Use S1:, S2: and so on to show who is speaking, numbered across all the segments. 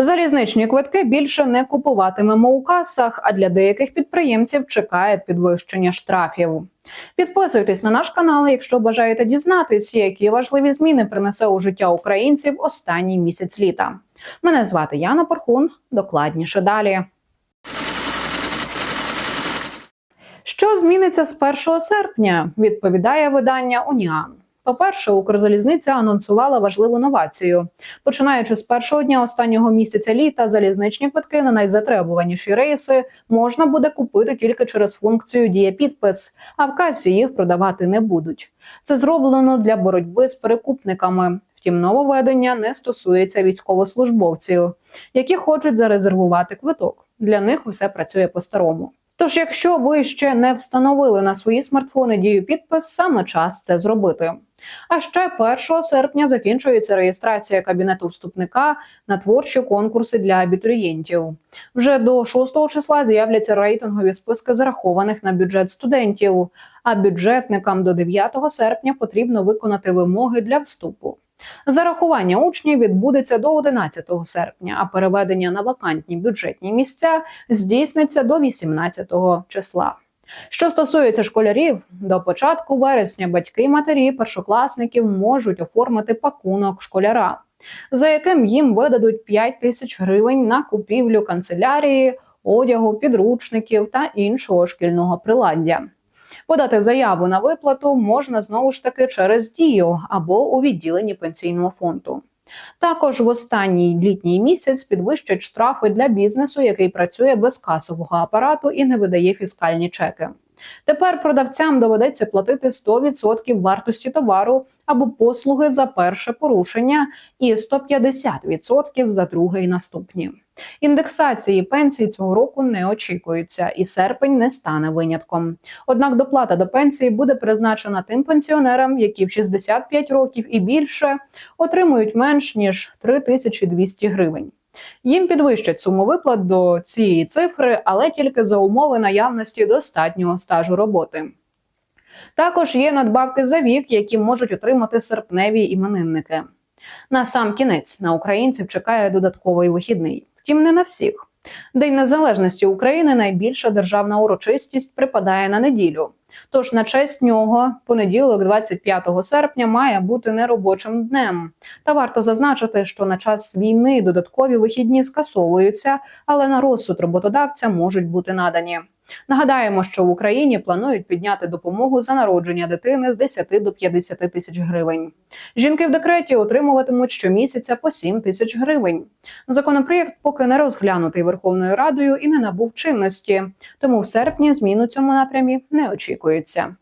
S1: Залізничні квитки більше не купуватимемо у касах, а для деяких підприємців чекає підвищення штрафів. Підписуйтесь на наш канал, якщо бажаєте дізнатись, які важливі зміни принесе у життя українців останній місяць літа. Мене звати Яна Порхун. Докладніше далі. Що зміниться з 1 серпня? Відповідає видання Уніан. По-перше, Укрзалізниця анонсувала важливу новацію. Починаючи з першого дня останнього місяця літа, залізничні квитки на найзатребуваніші рейси можна буде купити тільки через функцію Дія підпис, а в касі їх продавати не будуть. Це зроблено для боротьби з перекупниками. Втім, нововведення не стосується військовослужбовців, які хочуть зарезервувати квиток. Для них усе працює по-старому. Тож, якщо ви ще не встановили на свої смартфони дію підпис, саме час це зробити. А ще 1 серпня закінчується реєстрація кабінету вступника на творчі конкурси для абітурієнтів. Вже до 6 числа з'являться рейтингові списки зарахованих на бюджет студентів. А бюджетникам до 9 серпня потрібно виконати вимоги для вступу. Зарахування учнів відбудеться до 11 серпня, а переведення на вакантні бюджетні місця здійсниться до 18 числа. Що стосується школярів, до початку вересня батьки матері першокласників можуть оформити пакунок школяра, за яким їм видадуть 5 тисяч гривень на купівлю канцелярії, одягу, підручників та іншого шкільного приладдя. Подати заяву на виплату можна знову ж таки через дію або у відділенні пенсійного фонду. Також в останній літній місяць підвищать штрафи для бізнесу, який працює без касового апарату і не видає фіскальні чеки. Тепер продавцям доведеться платити 100% вартості товару або послуги за перше порушення і 150% за друге і наступні. Індексації пенсій цього року не очікується, і серпень не стане винятком. Однак доплата до пенсії буде призначена тим пенсіонерам, які в 65 років і більше отримують менш ніж 3200 гривень. Їм підвищать суму виплат до цієї цифри, але тільки за умови наявності достатнього стажу роботи. Також є надбавки за вік, які можуть отримати серпневі іменинники. На сам кінець на українців чекає додатковий вихідний, втім, не на всіх. День Незалежності України найбільша державна урочистість припадає на неділю. Тож на честь нього понеділок, 25 серпня, має бути неробочим днем. Та варто зазначити, що на час війни додаткові вихідні скасовуються, але на розсуд роботодавця можуть бути надані. Нагадаємо, що в Україні планують підняти допомогу за народження дитини з 10 до 50 тисяч гривень. Жінки в декреті отримуватимуть щомісяця по 7 тисяч гривень. Законопроєкт поки не розглянутий Верховною Радою і не набув чинності, тому в серпні змін у цьому напрямі не очікується.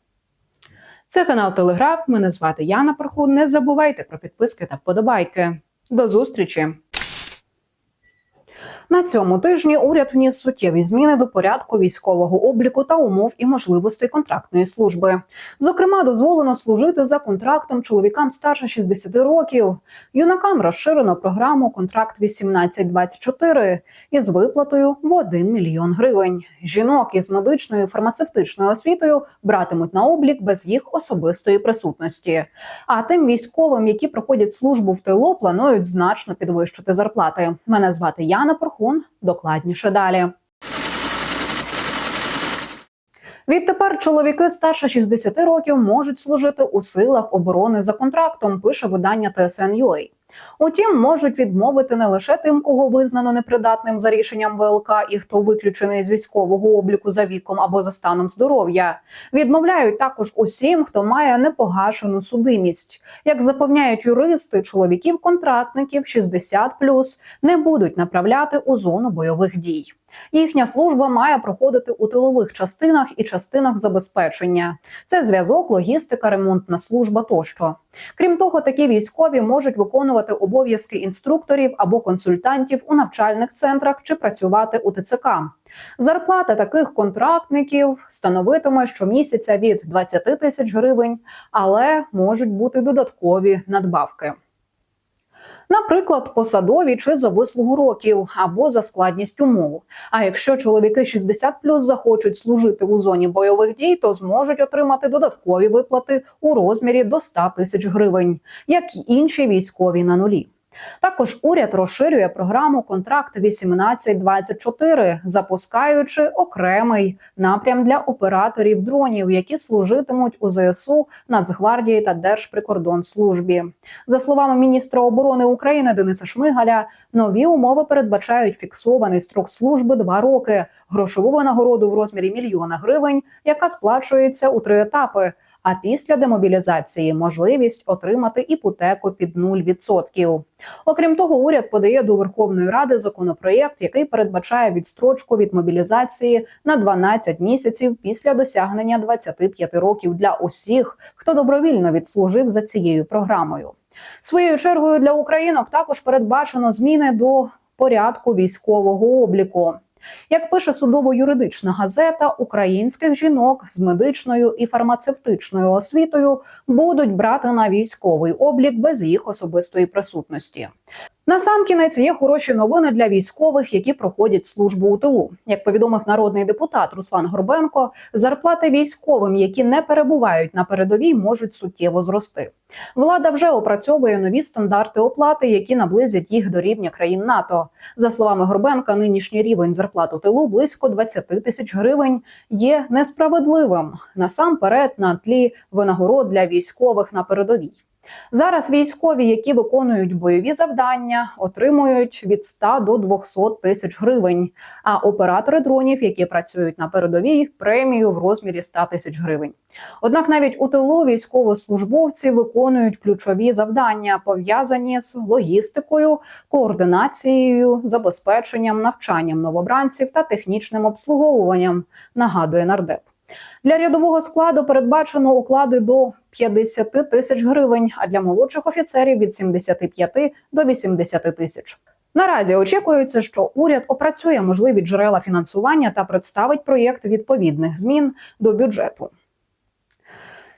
S1: Це канал Телеграф. Мене звати Яна Пархун. Не забувайте про підписки та вподобайки. До зустрічі! На цьому тижні уряд вніс суттєві зміни до порядку військового обліку та умов і можливостей контрактної служби. Зокрема, дозволено служити за контрактом чоловікам старше 60 років. Юнакам розширено програму Контракт 18-24» із виплатою в 1 мільйон гривень. Жінок із медичною і фармацевтичною освітою братимуть на облік без їх особистої присутності. А тим військовим, які проходять службу в тилу, планують значно підвищити зарплати. Мене звати Яна Порхун. Докладніше далі. Відтепер чоловіки старше 60 років можуть служити у силах оборони за контрактом. Пише видання TSN.ua. Утім, можуть відмовити не лише тим, кого визнано непридатним за рішенням ВЛК і хто виключений з військового обліку за віком або за станом здоров'я. Відмовляють також усім, хто має непогашену судимість. Як запевняють юристи, чоловіків-контрактників 60+, не будуть направляти у зону бойових дій. Їхня служба має проходити у тилових частинах і частинах забезпечення. Це зв'язок, логістика, ремонтна служба тощо. Крім того, такі військові можуть виконувати обов'язки інструкторів або консультантів у навчальних центрах чи працювати у ТЦК. Зарплата таких контрактників становитиме щомісяця від 20 тисяч гривень, але можуть бути додаткові надбавки. Наприклад, посадові чи за вислугу років або за складність умов. А якщо чоловіки 60 захочуть служити у зоні бойових дій, то зможуть отримати додаткові виплати у розмірі до 100 тисяч гривень, як і інші військові на нулі. Також уряд розширює програму Контракт 1824 запускаючи окремий напрям для операторів дронів, які служитимуть у ЗСУ, Нацгвардії та Держприкордонслужбі. За словами міністра оборони України Дениса Шмигаля, нові умови передбачають фіксований строк служби два роки, грошову винагороду в розмірі мільйона гривень, яка сплачується у три етапи. А після демобілізації можливість отримати іпотеку під 0%. Окрім того, уряд подає до Верховної Ради законопроєкт, який передбачає відстрочку від мобілізації на 12 місяців після досягнення 25 років для усіх, хто добровільно відслужив за цією програмою. Своєю чергою для українок також передбачено зміни до порядку військового обліку. Як пише судово-юридична газета, українських жінок з медичною і фармацевтичною освітою будуть брати на військовий облік без їх особистої присутності. Насамкінець є хороші новини для військових, які проходять службу у тилу. Як повідомив народний депутат Руслан Горбенко, зарплати військовим, які не перебувають на передовій, можуть суттєво зрости. Влада вже опрацьовує нові стандарти оплати, які наблизять їх до рівня країн НАТО. За словами Горбенка, нинішній рівень зарплат у тилу близько 20 тисяч гривень є несправедливим насамперед на тлі винагород для військових на передовій. Зараз військові, які виконують бойові завдання, отримують від 100 до 200 тисяч гривень. А оператори дронів, які працюють на передовій, премію в розмірі 100 тисяч гривень. Однак навіть у тилу військовослужбовці виконують ключові завдання, пов'язані з логістикою, координацією, забезпеченням, навчанням новобранців та технічним обслуговуванням. Нагадує нардеп. Для рядового складу передбачено уклади до 50 тисяч гривень, а для молодших офіцерів від 75 до 80 тисяч. Наразі очікується, що уряд опрацює можливі джерела фінансування та представить проєкт відповідних змін до бюджету.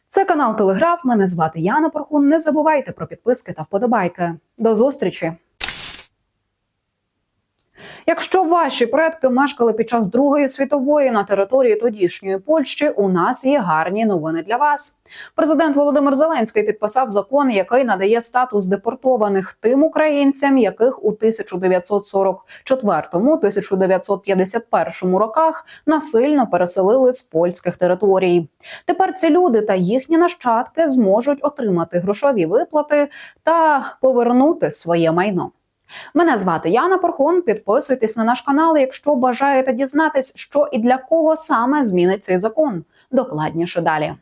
S1: Це канал Телеграф. Мене звати Яна Порхун. Не забувайте про підписки та вподобайки. До зустрічі! Якщо ваші предки мешкали під час Другої світової на території тодішньої Польщі, у нас є гарні новини для вас. Президент Володимир Зеленський підписав закон, який надає статус депортованих тим українцям, яких у 1944-1951 роках насильно переселили з польських територій. Тепер ці люди та їхні нащадки зможуть отримати грошові виплати та повернути своє майно. Мене звати Яна Порхун. Підписуйтесь на наш канал, якщо бажаєте дізнатись, що і для кого саме змінить цей закон. Докладніше далі.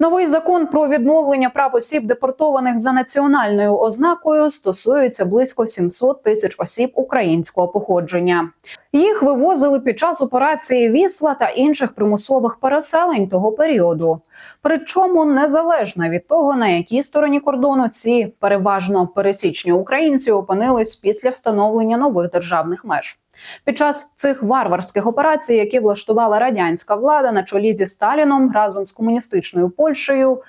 S1: Новий закон про відновлення прав осіб, депортованих за національною ознакою, стосується близько 700 тисяч осіб українського походження. Їх вивозили під час операції Вісла та інших примусових переселень того періоду. Причому незалежно від того, на якій стороні кордону ці переважно пересічні українці опинились після встановлення нових державних меж. Під час цих варварських операцій, які влаштувала радянська влада на чолі зі Сталіном разом з комуністичною Польщею,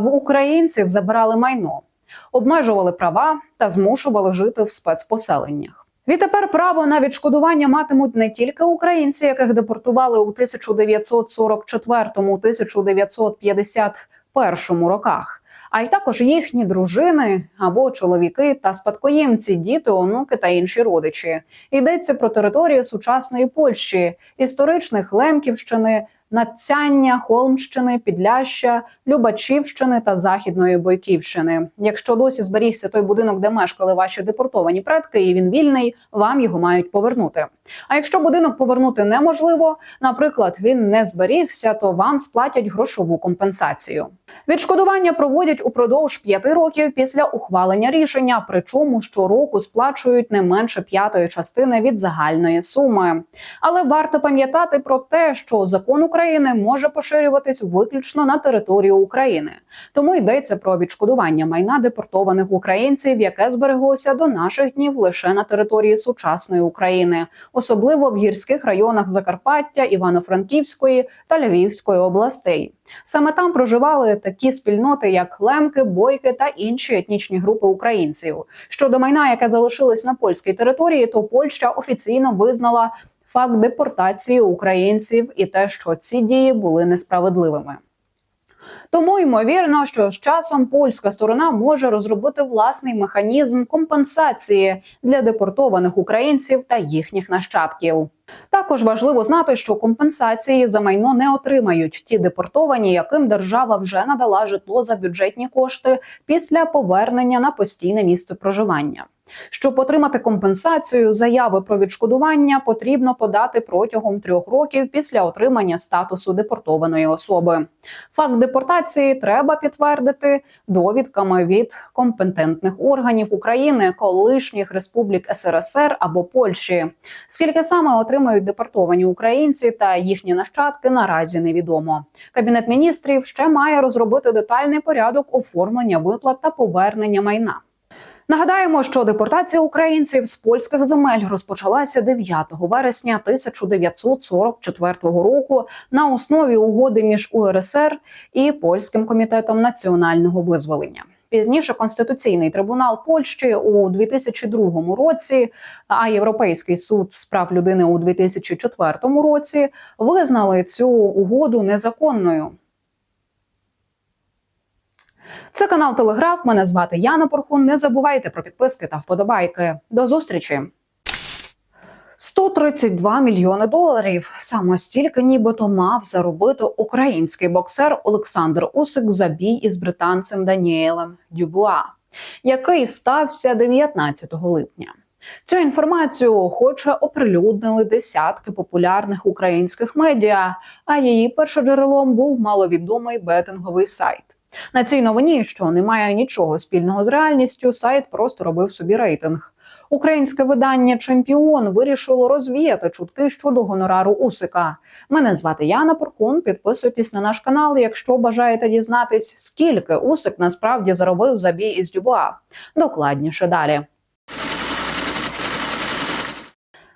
S1: в українців забирали майно, обмежували права та змушували жити в спецпоселеннях. Відтепер право на відшкодування матимуть не тільки українці, яких депортували у 1944-1951 роках а й також їхні дружини або чоловіки та спадкоємці, діти, онуки та інші родичі. Йдеться про територію сучасної Польщі, історичних Лемківщини, Надцяння, Холмщини, Підляща, Любачівщини та Західної Бойківщини. Якщо досі зберігся той будинок, де мешкали ваші депортовані предки, і він вільний, вам його мають повернути. А якщо будинок повернути неможливо, наприклад, він не зберігся, то вам сплатять грошову компенсацію. Відшкодування проводять упродовж п'яти років після ухвалення рішення, причому щороку сплачують не менше п'ятої частини від загальної суми. Але варто пам'ятати про те, що закон України може поширюватись виключно на територію України, тому йдеться про відшкодування майна депортованих українців, яке збереглося до наших днів лише на території сучасної України, особливо в гірських районах Закарпаття, Івано-Франківської та Львівської областей. Саме там проживали такі спільноти, як лемки, бойки та інші етнічні групи українців. Щодо майна, яке залишилось на польській території, то Польща офіційно визнала факт депортації українців і те, що ці дії були несправедливими. Тому ймовірно, що з часом польська сторона може розробити власний механізм компенсації для депортованих українців та їхніх нащадків. Також важливо знати, що компенсації за майно не отримають ті депортовані, яким держава вже надала житло за бюджетні кошти після повернення на постійне місце проживання. Щоб отримати компенсацію, заяви про відшкодування потрібно подати протягом трьох років після отримання статусу депортованої особи. Факт депортації треба підтвердити довідками від компетентних органів України, колишніх республік СРСР або Польщі. Скільки саме отримають депортовані українці та їхні нащадки, наразі невідомо. Кабінет міністрів ще має розробити детальний порядок оформлення виплат та повернення майна. Нагадаємо, що депортація українців з польських земель розпочалася 9 вересня 1944 року на основі угоди між УРСР і польським комітетом національного визволення. Пізніше конституційний трибунал Польщі у 2002 році, а Європейський суд з прав людини у 2004 році визнали цю угоду незаконною. Це канал Телеграф. Мене звати Яна Порхун. Не забувайте про підписки та вподобайки. До зустрічі. 132 мільйони доларів. Саме стільки нібито мав заробити український боксер Олександр Усик за бій із британцем Даніелем Дюбуа, який стався 19 липня. Цю інформацію охоче оприлюднили десятки популярних українських медіа. А її першоджерелом був маловідомий бетинговий сайт. На цій новині, що не має нічого спільного з реальністю, сайт просто робив собі рейтинг. Українське видання Чемпіон вирішило розвіяти чутки щодо гонорару Усика. Мене звати Яна Поркун. Підписуйтесь на наш канал, якщо бажаєте дізнатись, скільки Усик насправді заробив за бій із Дюбуа. Докладніше далі.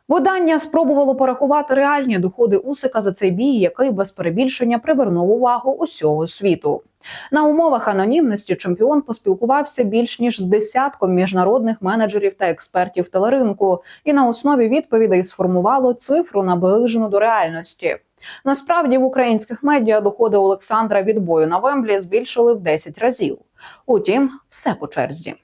S1: Видання спробувало порахувати реальні доходи Усика за цей бій, який без перебільшення привернув увагу усього світу. На умовах анонімності чемпіон поспілкувався більш ніж з десятком міжнародних менеджерів та експертів телеринку, і на основі відповідей сформувало цифру наближену до реальності. Насправді в українських медіа доходи Олександра від бою на Вемблі збільшили в 10 разів. Утім, все по черзі.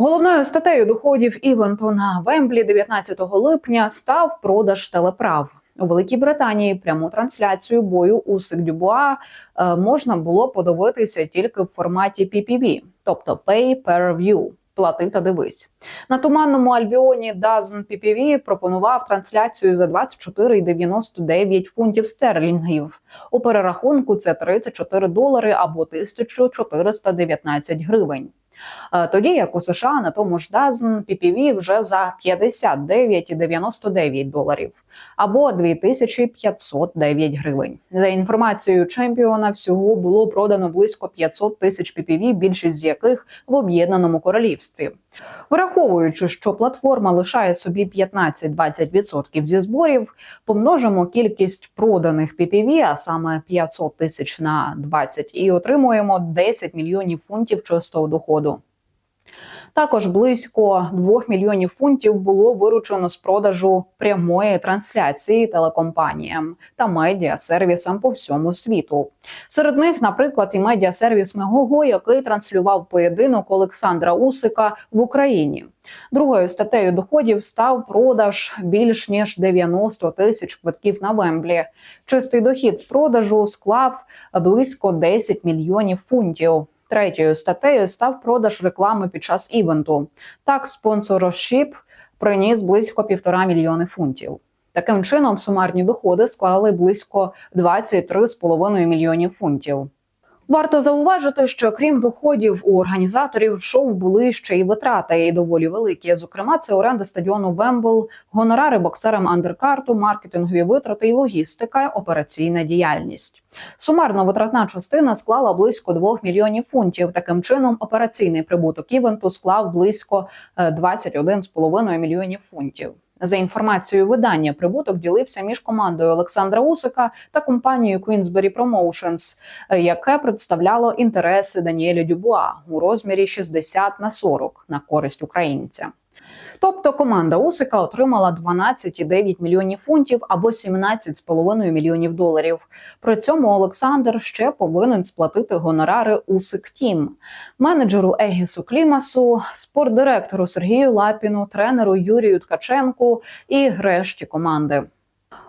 S1: Головною статтею доходів івенту на Вемблі 19 липня став продаж телеправ. У Великій Британії пряму трансляцію бою Усик Дюбуа е, можна було подивитися тільки в форматі PPV, тобто Pay Per View. Плати та дивись на туманному альбіоні Дазн PPV пропонував трансляцію за 24,99 фунтів стерлінгів. У перерахунку це 34 долари або 1419 гривень. Е, тоді як у США на тому ж Дазн PPV вже за 59,99 доларів або 2509 гривень. За інформацією чемпіона, всього було продано близько 500 тисяч PPV, більшість з яких в об'єднаному королівстві. Враховуючи, що платформа лишає собі 15-20% зі зборів, помножимо кількість проданих PPV, а саме 500 тисяч на 20, і отримуємо 10 мільйонів фунтів чистого доходу. Також близько 2 мільйонів фунтів було виручено з продажу прямої трансляції телекомпаніям та медіасервісам по всьому світу. Серед них, наприклад, і медіасервіс Мегого, який транслював поєдинок Олександра Усика в Україні. Другою статтею доходів став продаж більш ніж 90 тисяч квитків на Вемблі. Чистий дохід з продажу склав близько 10 мільйонів фунтів. Третьою статтею став продаж реклами під час івенту. Так, спонсоршіп приніс близько півтора мільйони фунтів. Таким чином, сумарні доходи склали близько 23,5 мільйонів фунтів. Варто зауважити, що крім доходів у організаторів шоу були ще й витрати і доволі великі. Зокрема, це оренда стадіону Вембл, гонорари боксерам андеркарту, маркетингові витрати і логістика, операційна діяльність. Сумарно витратна частина склала близько 2 мільйонів фунтів. Таким чином, операційний прибуток івенту склав близько 21,5 мільйонів фунтів. За інформацією видання, прибуток ділився між командою Олександра Усика та компанією Queensberry Promotions, яке представляло інтереси Даніеля Дюбуа у розмірі 60 на 40 на користь українця. Тобто команда Усика отримала 12,9 мільйонів фунтів або 17,5 мільйонів доларів. При цьому Олександр ще повинен сплатити гонорари Усик Тім, менеджеру Егісу Клімасу, спортдиректору Сергію Лапіну, тренеру Юрію Ткаченку і решті команди.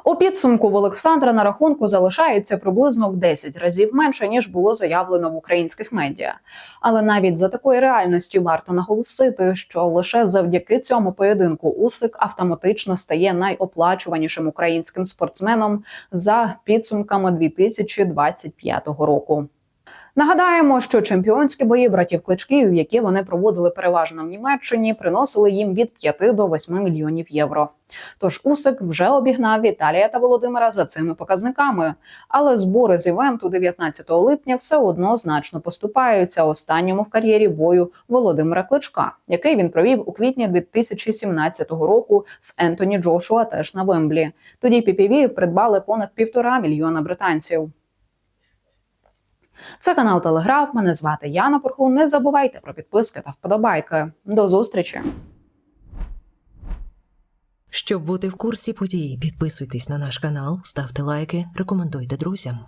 S1: У підсумку в Олександра на рахунку залишається приблизно в 10 разів менше ніж було заявлено в українських медіа. Але навіть за такої реальності варто наголосити, що лише завдяки цьому поєдинку Усик автоматично стає найоплачуванішим українським спортсменом за підсумками 2025 року. Нагадаємо, що чемпіонські бої братів кличків, які вони проводили переважно в Німеччині, приносили їм від 5 до 8 мільйонів євро. Тож Усик вже обігнав Віталія та Володимира за цими показниками. Але збори з івенту 19 липня все одно значно поступаються останньому в кар'єрі бою Володимира Кличка, який він провів у квітні 2017 року з Ентоні Джошуа теж на Вемблі. Тоді PPV придбали понад півтора мільйона британців. Це канал Телеграф. Мене звати Яна Порху. Не забувайте про підписки та вподобайки. До зустрічі!
S2: Щоб бути в курсі подій, підписуйтесь на наш канал, ставте лайки, рекомендуйте друзям.